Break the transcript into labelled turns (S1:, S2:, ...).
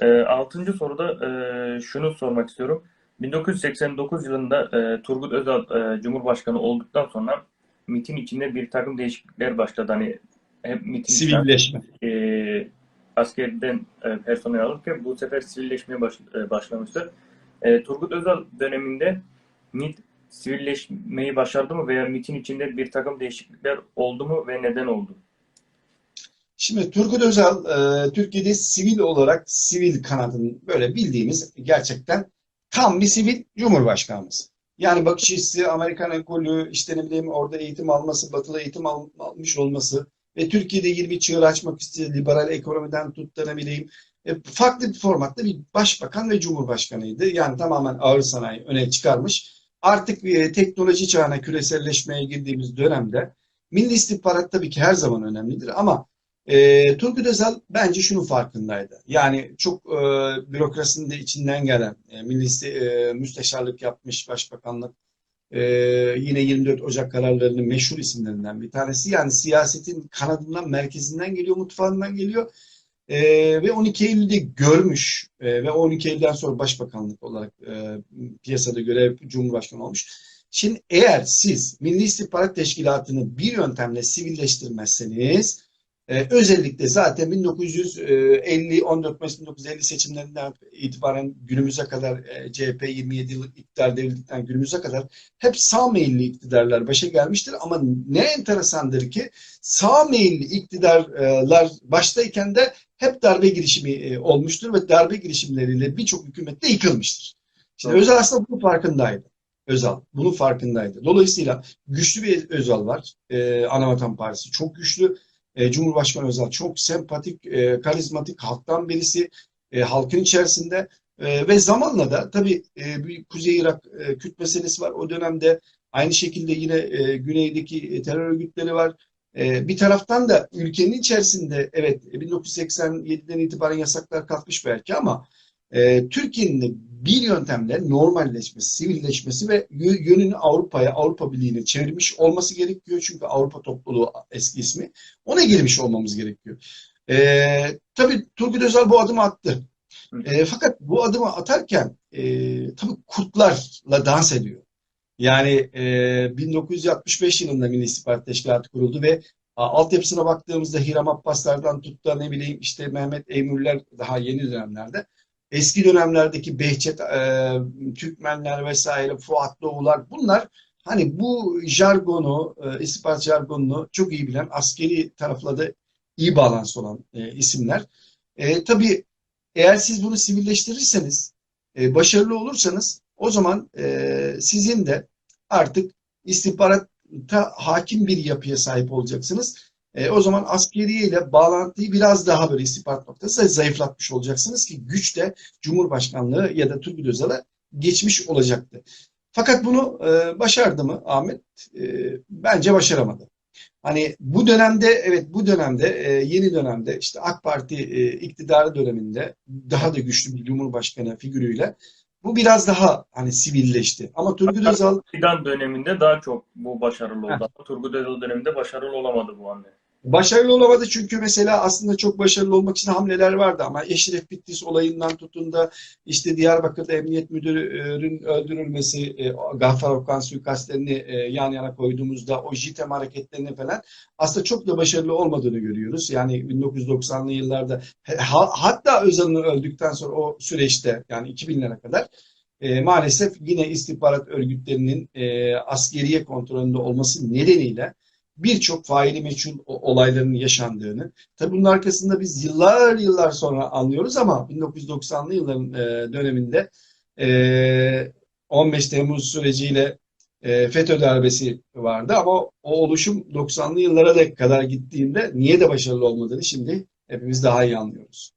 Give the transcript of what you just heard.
S1: E, altıncı soruda e, şunu sormak istiyorum. 1989 yılında e, Turgut Özal e, Cumhurbaşkanı olduktan sonra MİT'in içinde bir takım değişiklikler başladı. Hani hep MİT'in
S2: Sivilleşme.
S1: e, askerden e, personel alırken bu sefer sivilleşmeye baş, e, başlamıştı. E, Turgut Özal döneminde MİT sivilleşmeyi başardı mı veya MİT'in içinde bir takım değişiklikler oldu mu ve neden oldu?
S2: Şimdi Turgut Özal e, Türkiye'de sivil olarak sivil kanadının böyle bildiğimiz gerçekten tam bir sivil cumhurbaşkanımız. Yani bakış açısı, Amerikan ekolü, işte ne bileyim orada eğitim alması, batılı eğitim al- almış olması ve Türkiye'de yeni bir çığır açmak isteyen liberal ekonomiden tut bileyim e, farklı bir formatta bir başbakan ve cumhurbaşkanıydı. Yani tamamen ağır sanayi öne çıkarmış. Artık e, teknoloji çağına küreselleşmeye girdiğimiz dönemde Milli istihbarat tabii ki her zaman önemlidir ama e, Turgut Özal bence şunun farkındaydı. Yani çok e, bürokrasinin de içinden gelen, e, milli e, müsteşarlık yapmış başbakanlık, e, yine 24 Ocak kararlarının meşhur isimlerinden bir tanesi. Yani siyasetin kanadından, merkezinden geliyor, mutfağından geliyor. E, ve 12 Eylül'de görmüş e, ve 12 Eylül'den sonra başbakanlık olarak e, piyasada görev Cumhurbaşkanı olmuş. Şimdi eğer siz Milli İstihbarat Teşkilatı'nı bir yöntemle sivilleştirmezseniz ee, özellikle zaten 1950 14 Mayıs 1950 seçimlerinden itibaren günümüze kadar e, CHP 27 yıl iktidar devrildikten günümüze kadar hep sağ meyilli iktidarlar başa gelmiştir ama ne enteresandır ki sağ meyilli iktidarlar baştayken de hep darbe girişimi e, olmuştur ve darbe girişimleriyle birçok hükümet de yıkılmıştır. Şimdi. Özal aslında bunun farkındaydı. Özal bunun farkındaydı. Dolayısıyla güçlü bir Özal var. Ee, Anavatan Partisi çok güçlü. E, Cumhurbaşkanı Özal çok sempatik, e, karizmatik, halktan birisi, e, halkın içerisinde E, ve zamanla da tabii e, bir Kuzey Irak e, Kürt meselesi var. O dönemde aynı şekilde yine e, güneydeki e, terör örgütleri var. E, bir taraftan da ülkenin içerisinde evet 1987'den itibaren yasaklar kalkmış belki ama e, Türkiye'nin bir yöntemle normalleşmesi, sivilleşmesi ve yö- yönünü Avrupa'ya, Avrupa Birliği'ne çevirmiş olması gerekiyor. Çünkü Avrupa topluluğu eski ismi. Ona girmiş olmamız gerekiyor. Ee, tabii Turgut Özal bu adımı attı. Ee, fakat bu adımı atarken e, tabii kurtlarla dans ediyor. Yani e, 1965 yılında Milli İstihbarat Teşkilatı kuruldu ve a, altyapısına baktığımızda Hiram Abbaslardan tut da ne bileyim işte Mehmet Eymürler daha yeni dönemlerde. Eski dönemlerdeki Behçet, e, Türkmenler vesaire, Fuat Doğular bunlar hani bu jargonu, e, istihbarat jargonunu çok iyi bilen askeri tarafla da iyi bağlantısı olan e, isimler. E, tabii eğer siz bunu sivilleştirirseniz, e, başarılı olursanız o zaman e, sizin de artık istihbaratta hakim bir yapıya sahip olacaksınız. E, o zaman askeriye ile bağlantıyı biraz daha böyle istihbarat noktası zayıflatmış olacaksınız ki güç de Cumhurbaşkanlığı ya da Turgut Özal'a geçmiş olacaktı. Fakat bunu e, başardı mı Ahmet? E, bence başaramadı. Hani bu dönemde evet bu dönemde e, yeni dönemde işte AK Parti e, iktidarı döneminde daha da güçlü bir cumhurbaşkanı figürüyle bu biraz daha hani sivilleşti. Ama Turgut Özal
S1: Fidan döneminde daha çok bu başarılı oldu. Turgut Özal döneminde başarılı olamadı bu hamle.
S2: Başarılı olamadı çünkü mesela aslında çok başarılı olmak için hamleler vardı ama Eşref Bitlis olayından tutun da işte Diyarbakır'da emniyet müdürünün öldürülmesi, e, Gaffar Okan suikastlerini e, yan yana koyduğumuzda o JITEM hareketlerini falan aslında çok da başarılı olmadığını görüyoruz. Yani 1990'lı yıllarda ha- hatta Özal'ın öldükten sonra o süreçte yani 2000'lere kadar e, maalesef yine istihbarat örgütlerinin askeriye kontrolünde olması nedeniyle birçok faili meçhul o- olayların yaşandığını. Tabii bunun arkasında biz yıllar yıllar sonra anlıyoruz ama 1990'lı yılların e, döneminde e, 15 Temmuz süreciyle e, FETÖ darbesi vardı ama o oluşum 90'lı yıllara da kadar gittiğinde niye de başarılı olmadığını şimdi hepimiz daha iyi anlıyoruz.